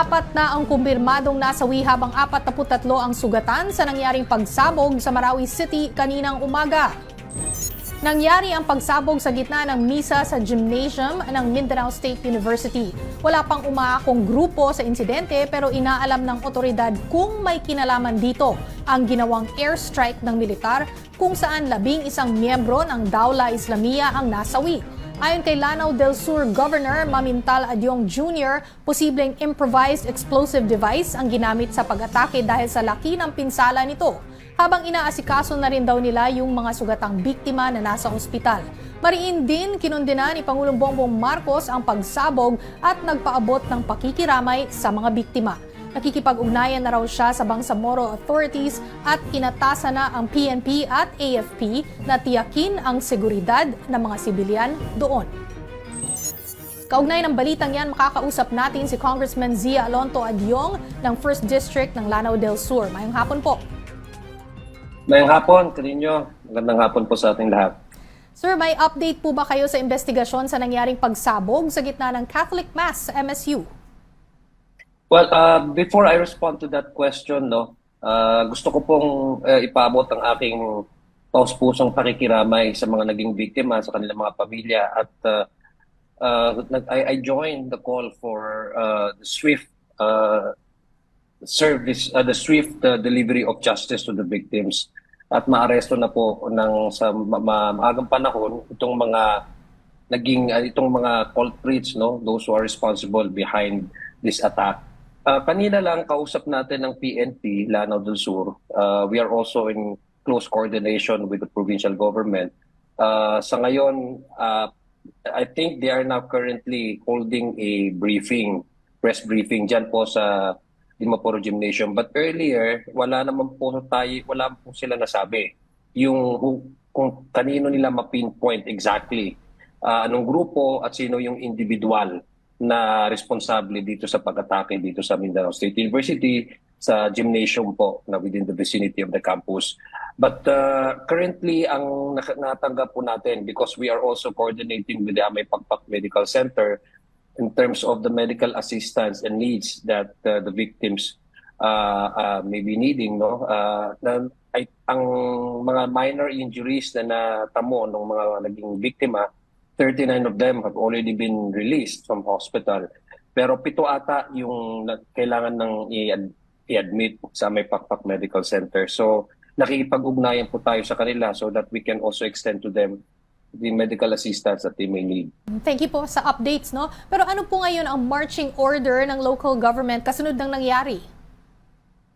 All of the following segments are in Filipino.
Apat na ang kumpirmadong nasawi habang 43 ang sugatan sa nangyaring pagsabog sa Marawi City kaninang umaga. Nangyari ang pagsabog sa gitna ng misa sa gymnasium ng Mindanao State University. Wala pang umaakong grupo sa insidente pero inaalam ng otoridad kung may kinalaman dito ang ginawang airstrike ng militar kung saan labing isang miyembro ng Daula Islamia ang nasawi. Ayon kay Lanao del Sur Governor Mamintal Adyong Jr., posibleng improvised explosive device ang ginamit sa pag-atake dahil sa laki ng pinsala nito. Habang inaasikaso na rin daw nila yung mga sugatang biktima na nasa ospital. Mariin din kinundina ni Pangulong Bongbong Marcos ang pagsabog at nagpaabot ng pakikiramay sa mga biktima. Nakikipag-ugnayan na raw siya sa Bangsamoro authorities at inatasa na ang PNP at AFP na tiyakin ang seguridad ng mga sibilyan doon. Kaugnay ng balitang yan, makakausap natin si Congressman Zia Alonto Adyong ng 1st District ng Lanao del Sur. Mayang hapon po. Mayang hapon, kaninyo. Magandang hapon po sa ating lahat. Sir, may update po ba kayo sa investigasyon sa nangyaring pagsabog sa gitna ng Catholic Mass sa MSU? Well, uh, before I respond to that question, no, uh, gusto ko pong uh, ipaabot ang aking taus-pusong pakikiramay sa mga naging biktima, sa kanilang mga pamilya at uh, uh, I, I joined the call for uh, the swift uh, service, uh, the swift uh, delivery of justice to the victims. At maaresto na po ng sa ma- ma- maagang panahon itong mga naging uh, itong mga culprits no those who are responsible behind this attack Uh, kanina lang kausap natin ng PNP, Lanao del Sur. Uh, we are also in close coordination with the provincial government. Uh, sa ngayon, uh, I think they are now currently holding a briefing, press briefing dyan po sa Dimaporo Gymnasium. But earlier, wala naman po tayo, wala po sila nasabi. Yung kung kanino nila ma-pinpoint exactly uh, anong grupo at sino yung individual na responsable dito sa pag-atake dito sa Mindanao State University sa gymnasium po na within the vicinity of the campus. But uh, currently, ang natanggap po natin because we are also coordinating with the Amay Pagpak Medical Center in terms of the medical assistance and needs that uh, the victims uh, uh, may be needing. No? Uh, na, ay, ang mga minor injuries na natamo ng mga naging biktima 39 of them have already been released from hospital. Pero pito ata yung kailangan ng i-admit sa may Pakpak Medical Center. So nakikipag-ugnayan po tayo sa kanila so that we can also extend to them the medical assistance that they may need. Thank you po sa updates, no? Pero ano po ngayon ang marching order ng local government kasunod ng nangyari?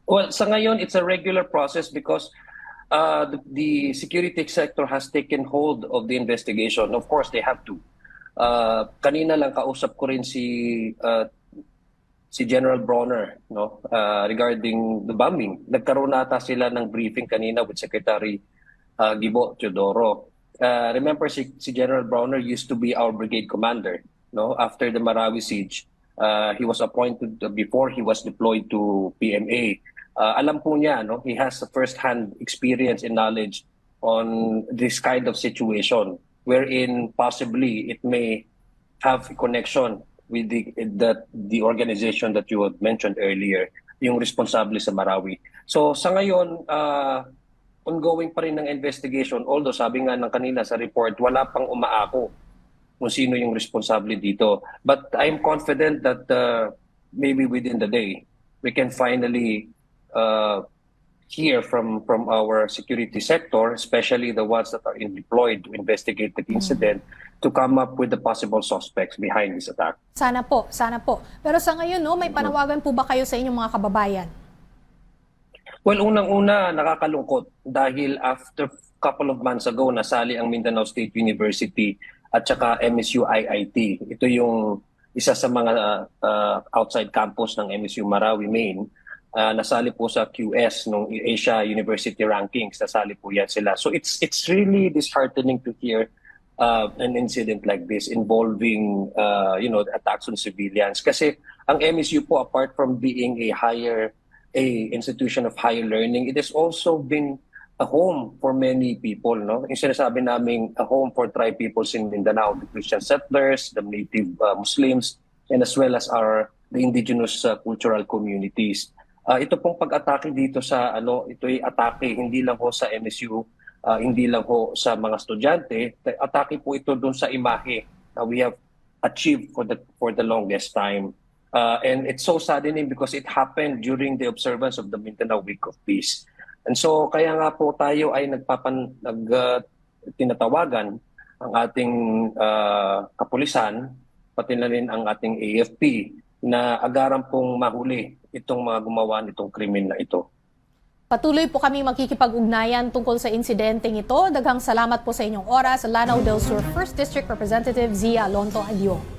Well, sa ngayon, it's a regular process because uh, the, the security sector has taken hold of the investigation. Of course, they have to. Uh, kanina lang kausap ko rin si uh, si General Bronner no uh, regarding the bombing. Nagkaroon nata sila ng briefing kanina with Secretary uh, Gibo Teodoro. Uh, remember si, si General Bronner used to be our brigade commander no after the Marawi siege. Uh, he was appointed before he was deployed to PMA. Uh, alam po niya no he has a first-hand experience and knowledge on this kind of situation wherein possibly it may have a connection with the that the organization that you had mentioned earlier, yung responsable sa Marawi. So sa ngayon, uh, ongoing pa rin ng investigation. Although sabi nga ng kanina sa report, wala pang umaako kung sino yung responsable dito. But I'm confident that uh, maybe within the day, we can finally uh, hear from from our security sector, especially the ones that are in deployed to investigate the incident, to come up with the possible suspects behind this attack. Sana po, sana po. Pero sa ngayon, no, may panawagan po ba kayo sa inyong mga kababayan? Well, unang-una, nakakalungkot dahil after couple of months ago, nasali ang Mindanao State University at saka MSU IIT. Ito yung isa sa mga uh, outside campus ng MSU Marawi, Maine. Uh, nasali po sa QS nung Asia University Rankings. Nasali po yan sila. So it's it's really disheartening to hear uh, an incident like this involving uh, you know attacks on civilians. Kasi ang MSU po apart from being a higher a institution of higher learning, it has also been a home for many people, no? Yung sinasabi namin a home for tribe peoples in Mindanao, the Christian settlers, the native uh, Muslims, and as well as our the indigenous uh, cultural communities. Uh, ito pong pag-atake dito sa ano, ito ay atake hindi lang ho sa MSU, uh, hindi lang ho sa mga estudyante, atake po ito doon sa imahe na we have achieved for the for the longest time. Uh, and it's so saddening because it happened during the observance of the Mindanao Week of Peace. And so kaya nga po tayo ay nagpapan nag uh, tinatawagan ang ating uh, kapulisan pati na rin ang ating AFP na agaran pong mahuli itong mga gumawa nitong krimen na ito. Patuloy po kami makikipag-ugnayan tungkol sa insidenteng ito. Daghang salamat po sa inyong oras. Lanao del Sur 1st District Representative Zia Lonto Aguio.